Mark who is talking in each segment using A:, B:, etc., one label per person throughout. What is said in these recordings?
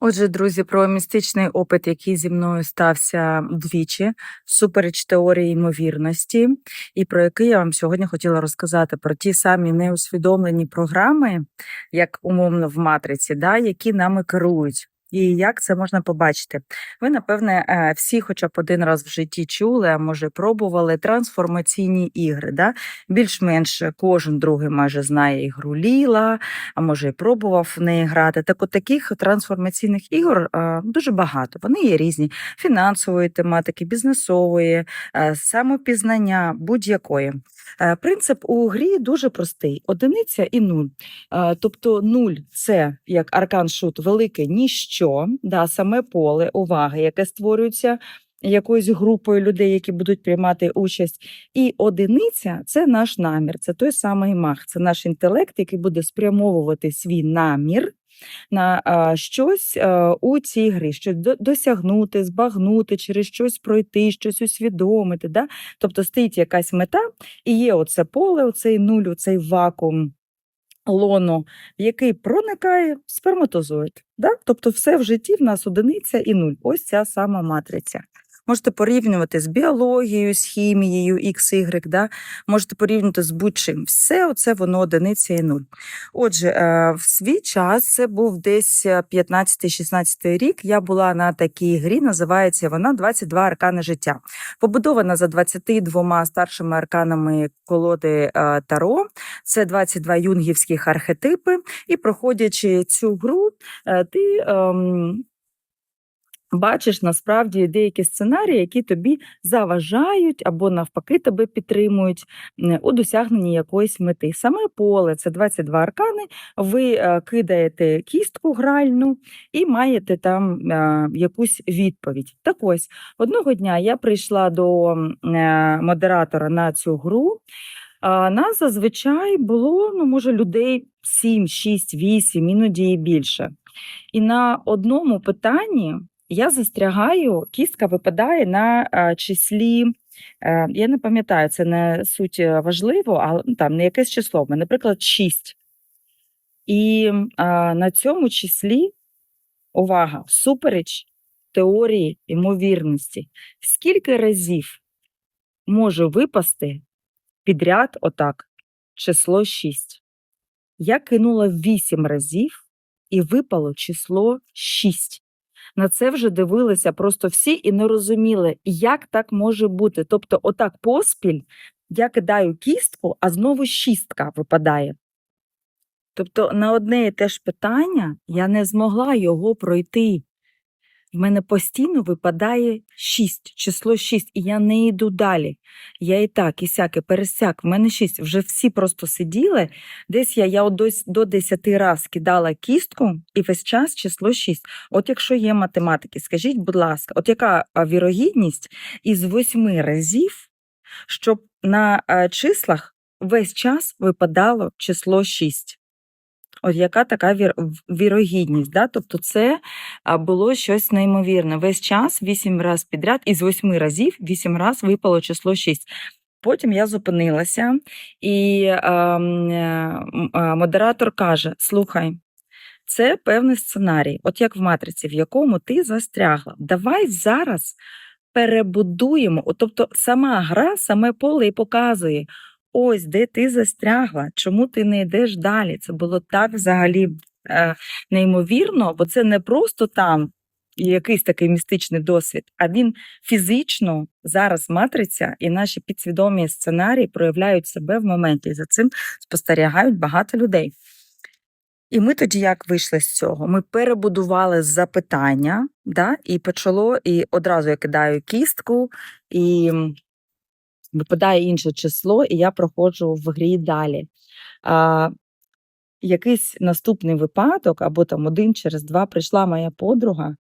A: Отже, друзі, про містичний опит, який зі мною стався двічі, супереч теорії ймовірності, і про який я вам сьогодні хотіла розказати про ті самі неусвідомлені програми, як умовно в матриці, да, які нами керують. І як це можна побачити? Ви, напевне, е, всі, хоча б один раз в житті чули, а може пробували трансформаційні ігри. Да? Більш-менш кожен другий майже знає ігру Ліла, а може і пробував в неї грати. Так от таких трансформаційних ігор е, дуже багато. Вони є різні фінансової тематики, бізнесової, е, самопізнання, будь-якої. Е, Принцип у грі дуже простий: одиниця і нуль. Е, Тобто нуль це як аркан шут, велике ніщо, да, саме поле уваги, яке створюється якоюсь групою людей, які будуть приймати участь. І одиниця це наш намір, це той самий мах, це наш інтелект, який буде спрямовувати свій намір. На щось у цій грі, щось до- досягнути, збагнути, через щось пройти, щось усвідомити. Да? Тобто стоїть якась мета, і є оце поле, оцей нуль, оцей вакуум, лоно, який проникає сперматозоїд. Да? Тобто все в житті в нас одиниця і нуль. Ось ця сама матриця. Можете порівнювати з біологією, з хімією, X, Y, да? можете порівнювати з будь-чим. Все оце воно одиниця і нуль. Отже, е, в свій час це був десь е, 15-16 рік. Я була на такій грі, називається вона 22 аркани життя. Побудована за 22 старшими арканами колоди е, Таро. Це 22 юнгівських архетипи. І проходячи цю гру, е, ти. ем, Бачиш насправді деякі сценарії, які тобі заважають або навпаки тебе підтримують у досягненні якоїсь мети. Саме поле це 22 аркани. Ви е, кидаєте кістку гральну і маєте там е, якусь відповідь. Так ось одного дня я прийшла до е, модератора на цю гру. Нас зазвичай було, ну, може, людей 7, 6, 8, іноді і більше. І на одному питанні я застрягаю, кістка випадає на е, числі. е, Я не пам'ятаю, це не суть е, важливо, але ну, там не якесь число, наприклад, 6. І а, на цьому числі, увага, всупереч теорії ймовірності, скільки разів може випасти підряд отак число 6? Я кинула 8 разів і випало число 6. На це вже дивилися просто всі і не розуміли, як так може бути. Тобто, отак поспіль я кидаю кістку, а знову шістка випадає. Тобто на одне і те ж питання я не змогла його пройти. В мене постійно випадає 6, число 6, і я не йду далі. Я і так, і сяк, і пересяк, в мене 6. Вже всі просто сиділи. Десь я, я до, до 10 раз кидала кістку, і весь час число 6. От якщо є математики, скажіть, будь ласка, от яка вірогідність із 8 разів, щоб на числах весь час випадало число 6? От яка така вір... вірогідність? Да? Тобто це було щось неймовірне. Весь час, вісім разів підряд, із восьми разів вісім разів випало число 6. Потім я зупинилася, і ем, е, е, модератор каже: Слухай, це певний сценарій, от як в матриці, в якому ти застрягла. Давай зараз перебудуємо. Тобто, сама гра, саме поле і показує. Ось де ти застрягла, чому ти не йдеш далі? Це було так взагалі е, неймовірно, бо це не просто там якийсь такий містичний досвід, а він фізично зараз матриця, і наші підсвідомі сценарії проявляють себе в моменті. І за цим спостерігають багато людей. І ми тоді як вийшли з цього? Ми перебудували запитання, да, і почало, і одразу я кидаю кістку, і випадає інше число, і я проходжу в грі далі. А, якийсь наступний випадок, або там один через два прийшла моя подруга,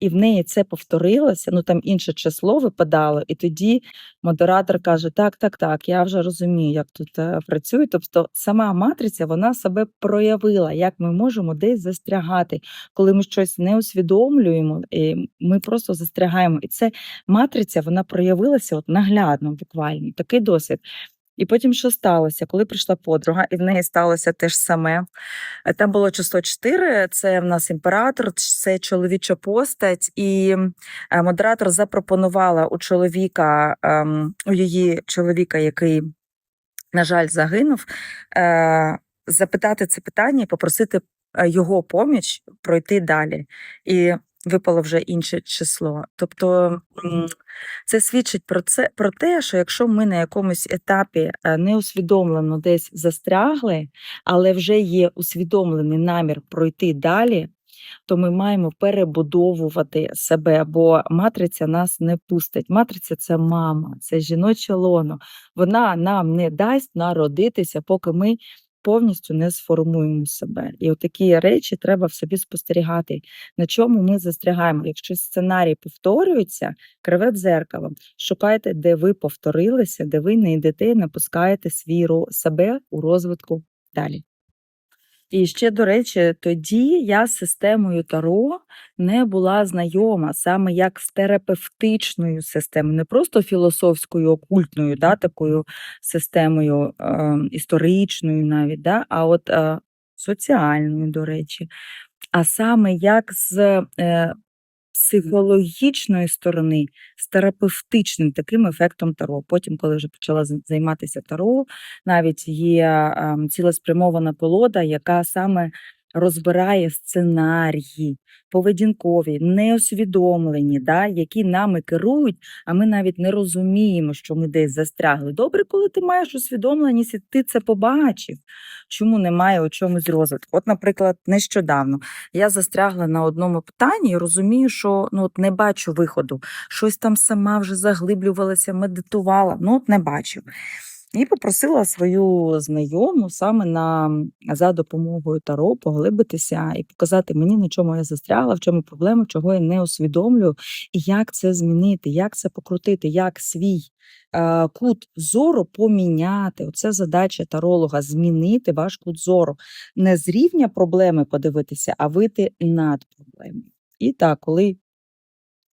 A: і в неї це повторилося, ну там інше число випадало, і тоді модератор каже: Так, так, так, я вже розумію, як тут е, працює. Тобто сама матриця вона себе проявила, як ми можемо десь застрягати, коли ми щось не усвідомлюємо, і ми просто застрягаємо. І це матриця вона проявилася от наглядно, буквально такий досвід. І потім що сталося? Коли прийшла подруга, і в неї сталося те ж саме. Е, Там було число 4, це в нас імператор, це чоловіча постать, і е, модератор запропонувала у чоловіка, ем, у її чоловіка, який, на жаль, загинув, е, запитати це питання і попросити його поміч пройти далі. І випало вже інше число. Тобто це свідчить про це про те, що якщо ми на якомусь етапі е, неусвідомлено десь застрягли, але вже є усвідомлений намір пройти далі, то ми маємо перебудовувати себе, бо матриця нас не пустить. Матриця це мама, це жіноче лоно. Вона нам не дасть народитися, поки ми повністю не сформуємо себе. І такі речі треба в собі спостерігати, на чому ми застрягаємо. Якщо сценарій повторюється, криве дзеркало, шукайте, де ви повторилися, де ви не йдете і напускаєте свій себе у розвитку далі. І ще, до речі, тоді я з системою Таро не була знайома саме як з терапевтичною системою, не просто філософською, окультною, да, такою системою е, історичною навіть, да, а от е, соціальною, до речі, а саме як з е, психологічної сторони, з терапевтичним таким ефектом Таро. Потім, коли вже почала займатися Таро, навіть є ем, цілеспрямована колода, яка саме розбирає сценарії, поведінкові, неосвідомлені, да, які нами керують, а ми навіть не розуміємо, що ми десь застрягли. Добре, коли ти маєш усвідомленість, і ти це побачив. Чому немає у чомусь розвитку? От, наприклад, нещодавно я застрягла на одному питанні і розумію, що ну от не бачу виходу. Щось там сама вже заглиблювалася, медитувала, ну от не бачу. І попросила свою знайому саме на за допомогою Таро поглибитися і показати мені, на чому я застрягла, в чому проблема, чого я не усвідомлюю, і як це змінити, як це покрутити, як свій е, кут зору поміняти. Оце задача таролога змінити ваш кут зору. Не з рівня проблеми подивитися, а вийти над проблемою. І так, коли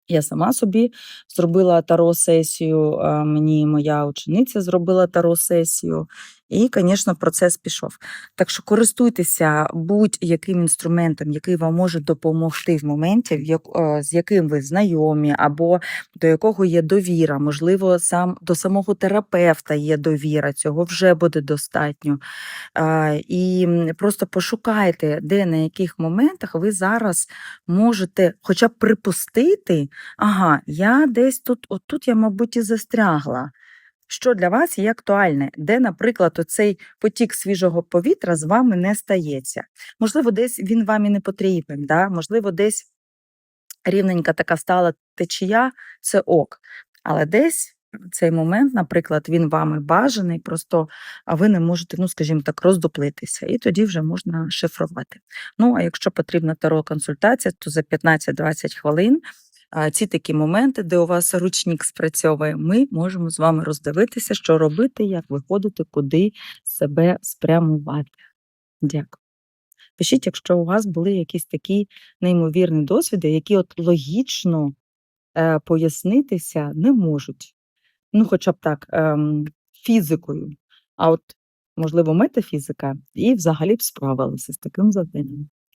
A: я сама собі зробила таро-сесію, мені моя учениця зробила таро-сесію, і, звісно, процес пішов. Так що користуйтеся будь-яким інструментом, який вам може допомогти в моменті, е, з яким ви знайомі, або до якого є довіра. Можливо, сам до самого терапевта є довіра, цього вже буде достатньо. І просто пошукайте, де на яких моментах ви зараз можете хоча б припустити, ага, я десь тут, отут я, мабуть, і застрягла. Що для вас є актуальне, де, наприклад, оцей потік свіжого повітря з вами не стається. Можливо, десь він вам і не потрібен, да? можливо, десь рівненька така стала течія, це ок. Але десь цей момент, наприклад, він вами бажаний, просто а ви не можете, ну, скажімо так, роздуплитися, і тоді вже можна шифрувати. Ну, а якщо потрібна таро-консультація, то за 15-20 хвилин ці такі моменти, де у вас ручник спрацьовує, ми можемо з вами роздивитися, що робити, як виходити, куди себе спрямувати. Дякую. Пишіть, якщо у вас були якісь такі неймовірні досвіди, які от логічно е, пояснитися не можуть. Ну, хоча б так, ем, фізикою. А от, можливо, метафізика, і взагалі б справилися з таким завданням.